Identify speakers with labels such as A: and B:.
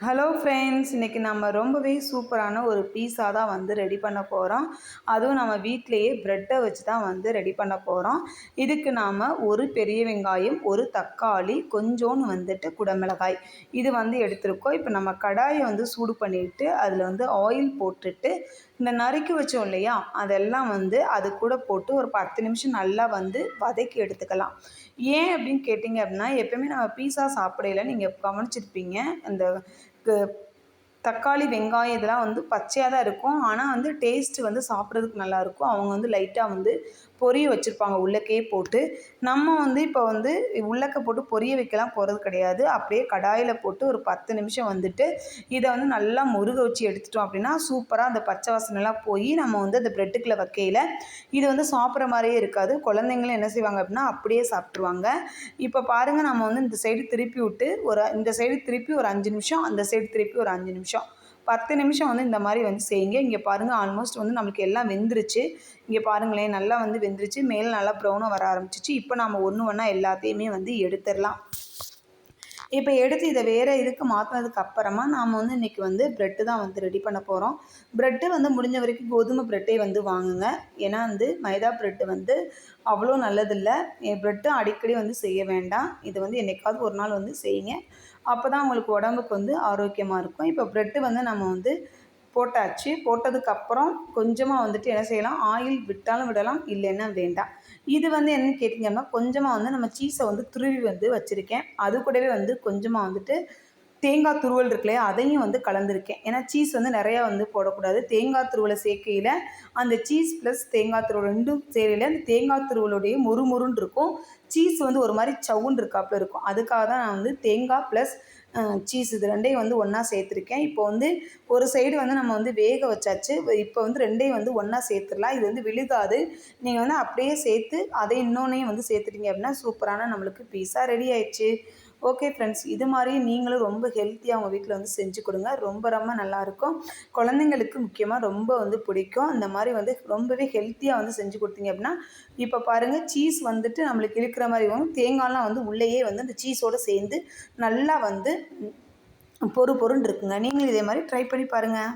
A: Hello friends இன்றைக்கி நம்ம ரொம்பவே சூப்பரான ஒரு பீஸா தான் வந்து ரெடி பண்ண போகிறோம் அதுவும் நம்ம வீட்டிலையே ப்ரெட்டை வச்சு தான் வந்து ரெடி பண்ண போகிறோம் இதுக்கு நாம் ஒரு பெரிய வெங்காயம் ஒரு தக்காளி கொஞ்சோன்னு வந்துட்டு குடமிளகாய். இது வந்து எடுத்திருக்கோம். இப்போ நம்ம கடாயை வந்து சூடு பண்ணிவிட்டு அதில் வந்து ஆயில் போட்டுட்டு இந்த நறுக்கி வச்சோம் இல்லையா? அதெல்லாம் வந்து அது கூட போட்டு ஒரு பத்து நிமிஷம் நல்லா வந்து வதக்கி எடுத்துக்கலாம். ஏன் அப்படின்னு கேட்டிங்க அப்படின்னா எப்பயுமே நம்ம பீஸா சாப்பிடையில நீங்கள் கவனிச்சிருப்பீங்க. அந்த தக்காளி வெங்காயம் இதெல்லாம் வந்து பச்சையாக தான் இருக்கும். ஆனால் வந்து டேஸ்ட்டு வந்து சாப்பிட்றதுக்கு நல்லாயிருக்கும் அவங்க வந்து லைட்டாக வந்து பொரிய வச்சுருப்பாங்க உள்ளக்கே போட்டு. நம்ம வந்து இப்போ வந்து உள்ளக்க போட்டு பொரிய வைக்கலாம் போகிறது கிடையாது. அப்படியே கடாயில் போட்டு ஒரு பத்து நிமிஷம் வந்துட்டு இதை வந்து நல்லா முருக வச்சு எடுத்துட்டோம் அப்படின்னா சூப்பராக அந்த பச்சை வாசனைலாம் போய் நம்ம வந்து அந்த ப்ரெட்டுக்குள்ளே வைக்கையில் இது வந்து சாப்பிட்ற மாதிரியே இருக்காது. குழந்தைங்களும் என்ன செய்வாங்க அப்படின்னா அப்படியே சாப்பிட்ருவாங்க இப்போ பாருங்கள் நம்ம வந்து இந்த சைடு திருப்பி விட்டு ஒரு இந்த சைடு திருப்பி ஒரு அஞ்சு நிமிஷம் அந்த சைடு திருப்பி ஒரு அஞ்சு நிமிஷம். பத்து நிமிஷம் வந்து இந்த மாதிரி வந்து செய்யுங்க. இங்கே பாருங்கள் ஆல்மோஸ்ட் வந்து நம்மளுக்கு எல்லாம் வெந்துருச்சு. இங்கே பாருங்களேன் நல்லா வந்து வெந்துருச்சு. மேலே நல்லா ப்ரௌனும் வர ஆரம்பிச்சிச்சு. இப்போ நம்ம ஒன்று ஒன்றா எல்லாத்தையுமே வந்து எடுத்துடலாம். இப்போ எடுத்து இதை வேறு இதுக்கு மாற்றினதுக்கு அப்புறமா நாம் வந்து இன்றைக்கி வந்து ப்ரெட்டு தான் வந்து ரெடி பண்ண போகிறோம் ப்ரெட்டு வந்து முடிஞ்ச வரைக்கும் கோதுமை ப்ரெட்டே வந்து வாங்குங்க. ஏன்னா வந்து மைதா ப்ரெட்டு வந்து அவ்வளோ நல்லதில்லை. ப்ரெட்டு அடிக்கடி வந்து செய்ய வேண்டாம். இது வந்து என்றைக்காவது ஒரு நாள் வந்து செய்யுங்க. அப்போ தான் உங்களுக்கு உடம்புக்கு வந்து ஆரோக்கியமாக இருக்கும். இப்போ ப்ரெட்டு வந்து நம்ம வந்து போட்டாச்சு. போட்டதுக்கப்புறம் கொஞ்சமாக வந்துட்டு என்ன செய்யலாம்? ஆயில் விட்டாலும் விடலாம் இல்லைன்னா வேண்டாம். இது வந்து என்னன்னு கேட்டிங்கன்னா கொஞ்சமாக வந்து நம்ம சீஸை வந்து துருவி வந்து வச்சுருக்கேன். அது கூடவே வந்து கொஞ்சமாக வந்துட்டு தேங்காய் துருவல் இருக்குல்லையா அதையும் வந்து கலந்துருக்கேன். ஏன்னா சீஸ் வந்து நிறையா வந்து போடக்கூடாது. தேங்காய் துருவலை சேர்க்கையில் அந்த சீஸ் ப்ளஸ் தேங்காய் துருவல் ரெண்டும் சேரையில் அந்த தேங்காய் துருவலுடைய முறுமுறுன்னு இருக்கும். சீஸ் வந்து ஒரு மாதிரி சவுன் இருக்காப்புல இருக்கும். அதுக்காக தான் நான் வந்து தேங்காய் ப்ளஸ் சீஸ் இது ரெண்டையும் வந்து ஒன்றா சேர்த்துருக்கேன். இப்போ வந்து ஒரு சைடு வந்து நம்ம வந்து வேக வச்சாச்சு. இப்போ வந்து ரெண்டையும் வந்து ஒன்றா சேர்த்துடலாம். இது வந்து விழுகாது. நீங்கள் வந்து அப்படியே சேர்த்து அதை இன்னொன்னையும் வந்து சேர்த்துட்டீங்க அப்படின்னா சூப்பரான நம்மளுக்கு பீஸா ரெடி ஆயிடுச்சு. ஓகே ஃப்ரெண்ட்ஸ் இது மாதிரி நீங்களும் ரொம்ப ஹெல்த்தியாக உங்கள் வீட்டில் வந்து செஞ்சு கொடுங்க. ரொம்ப ரொம்ப நல்லாயிருக்கும் குழந்தைங்களுக்கு முக்கியமாக ரொம்ப வந்து பிடிக்கும். அந்த மாதிரி வந்து ரொம்பவே ஹெல்த்தியாக வந்து செஞ்சு கொடுத்தீங்க அப்படின்னா இப்போ பாருங்கள் சீஸ் வந்துட்டு நம்மளுக்கு இழுக்கிற மாதிரி வரும் தேங்காய்லாம் வந்து உள்ளேயே வந்து அந்த சீஸோடு சேர்ந்து நல்லா வந்து பொறு பொருன்னு இருக்குங்க. நீங்களும் இதே மாதிரி ட்ரை பண்ணி பாருங்கள்